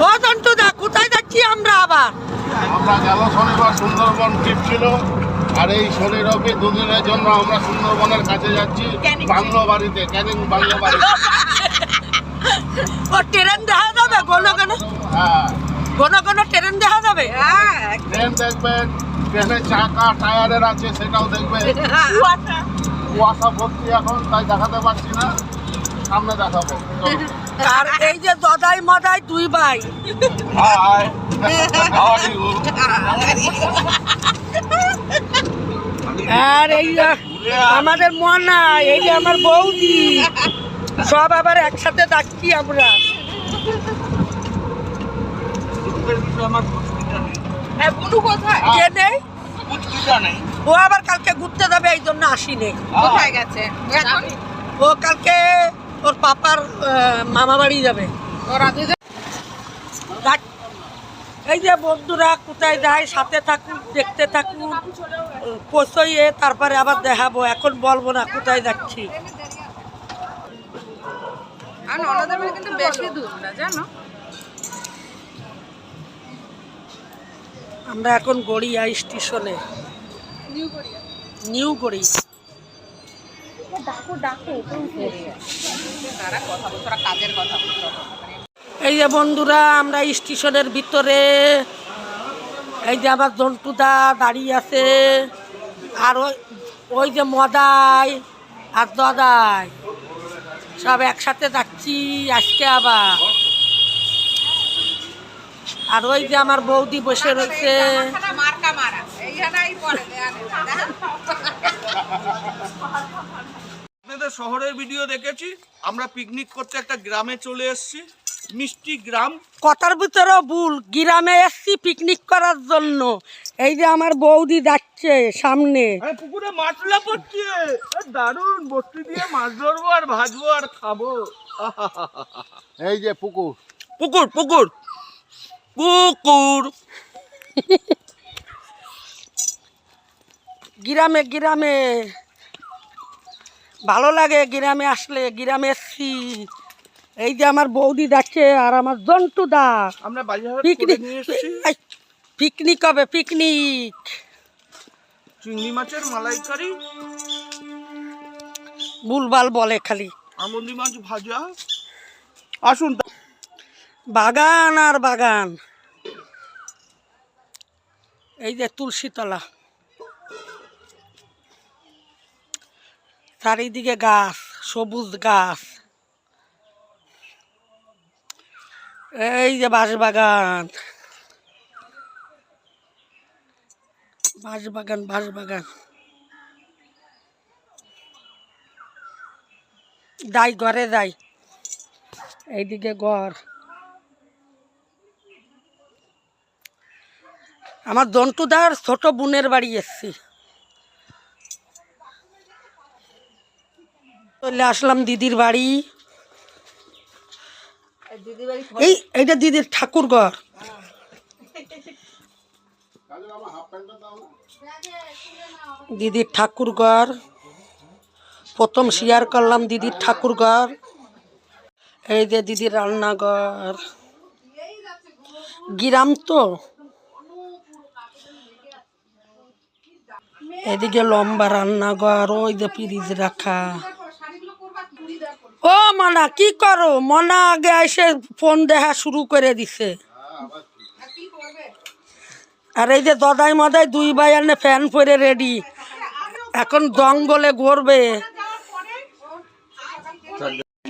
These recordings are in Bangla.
ও দা কোথায় যাচ্ছি আমরা আবার? আমরা গেল শনিবার সুন্দরবন ট্রিপ ছিল আর এই শনি রবি দুদিনের জন্য আমরা সুন্দরবনের কাছে যাচ্ছি বাংলো বাড়িতে ক্যানিং বাংলো বাড়ি ও ট্রেন দেখা যাবে? হ্যাঁ। ঘন ঘন ট্রেন দেখা যাবে? ট্রেন দেখবেন ট্রেনের চাকা টায়ারের আছে সেটাও দেখবেন। কুয়াশা। ভর্তি এখন তাই দেখাতে পারছি না। সামনে দেখাবো। আর এই যে দদাই মদাই দুই ভাই? আর এই যে আমাদের মনা এই যে আমার বৌদি। সব আবার একসাথে যাচ্ছি আমরা। হ্যাঁ ও আবার কালকে ঘুরতে যাবে এই জন্য আসিনি। কোথায় গেছে? ও কালকে ওর পাপার মামা বাড়ি যাবে। ওরা এই যে বন্ধুরা কোথায় যায় সাথে থাকুন দেখতে থাকুন পৌঁছইয়ে তারপরে আবার দেখাবো। এখন বলব না কোথায় যাচ্ছি। আর ননদের বাড়ি কিন্তু বেশি দূর না জানো? আমরা এখন গড়িয়া স্টেশনে। নিউ গড়ি তারা কথা বলছো কাজের কথা বলছো। এই যে বন্ধুরা আমরা স্টেশনের ভিতরে এই যে আমার জন্টুদা দাঁড়িয়ে আছে আর ওই ওই যে মদাই আর দদাই সব একসাথে যাচ্ছি আজকে আবার। আর ওই যে আমার বৌদি বসে রয়েছে। মারা আপনাদের শহরের ভিডিও দেখেছি। আমরা পিকনিক করতে একটা গ্রামে চলে এসেছি। মিষ্টি গ্রাম। কথার ভিতরে ভুল গ্রামে এসছি পিকনিক করার জন্য। এই যে আমার বৌদি যাচ্ছে সামনে। পুকুরে মাছলা পড়ছে। এ, দারুণ বস্তি দিয়ে মাছ ধরবো আর ভাজবো আর খাব। এই যে পুকুর। পুকুর পুকুর। পুকুর। গ্রামে গ্রামে। ভালো লাগে গ্রামে আসলে গ্রামে এসছি। এই যে আমার বৌদি যাচ্ছে আর আমার জন্টু দা। আমরা পিকনিক পিকনিক হবে পিকনিক। চিংড়ি মাছের মালাইকারি। ভুলভাল বলে খালি। আমন্দি মাছ ভাজা। আসুন। বাগান আর বাগান। এই যে তুলসীতলা। চারিদিকে গাছ, সবুজ গাছ। এই যে বাঁশবাগান। বাঁশবাগান বাঁশবাগান। যাই, ঘরে যাই। এইদিকে ঘর। আমার জন্টুদার ছোট বোনের বাড়ি এসছি। চলে আসলাম দিদির বাড়ি। এই এইটা দিদির ঠাকুর ঘর। দিদির ঠাকুর ঘর। প্রথম শেয়ার করলাম দিদির ঠাকুর ঘর। এই যে দিদির রান্নাঘর। গ্রাম তো। এদিকে লম্বা রান্নাঘর ওই যে ফ্রিজ রাখা। ও মনা, কি করো? মনা আগে এসে ফোন দেখা শুরু করে দিছে। আর এই যে দদাই মদাই দুই ভাই আনে ফ্যান পরে রেডি। এখন জঙ্গলে ঘুরবে।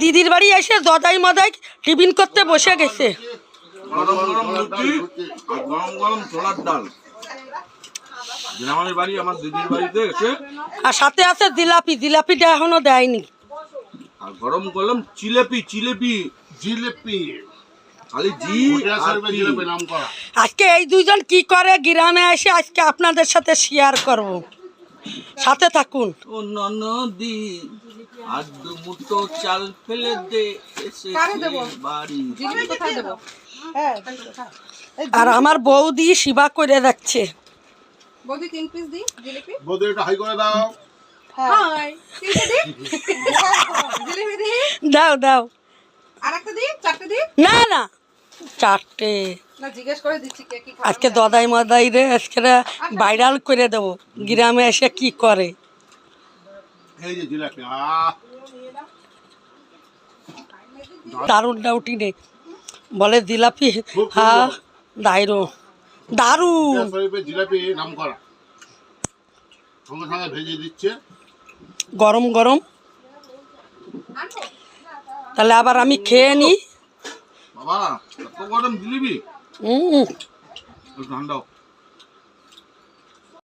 দিদির বাড়ি এসে দদাই মদাই টিফিন করতে বসে গেছে। আর সাথে আছে জিলাপি, জিলাপিটা এখনও দেয়নি। আর গরম চিলেপি জিলিপি খালি জি ভুটিয়া আর জিলিপি আজকে এই দুইজন কি করে গ্রামে এসে আজকে আপনাদের সাথে শেয়ার করব? সাথে থাকুন। ও ননদি আর দু মুঠো চাল ফেলে দে বাড়ি। আর আমার বৌদি সেবা করে যাচ্ছে বৌদি তিন পিস দিই বৌদি এটা হাই করে দাও। দাও দাও। দিই না না। চারটে। না জিজ্ঞেস করে দিচ্ছি কে কি খাবে। আজকে দদাই মদাই রে আজকে ভাইরাল করে দেবো। গ্রামে এসে কি করে? দারুণ ডাউটি নেই বলে জিলাপি হ্যাঁ। দাইরো। দারুণ। জিলাপি নাম করা সঙ্গে সঙ্গে ভেজে দিচ্ছে। গরম গরম। তাহলে আবার আমি খেয়ে নিই বাবা গরম ঠান্ডাও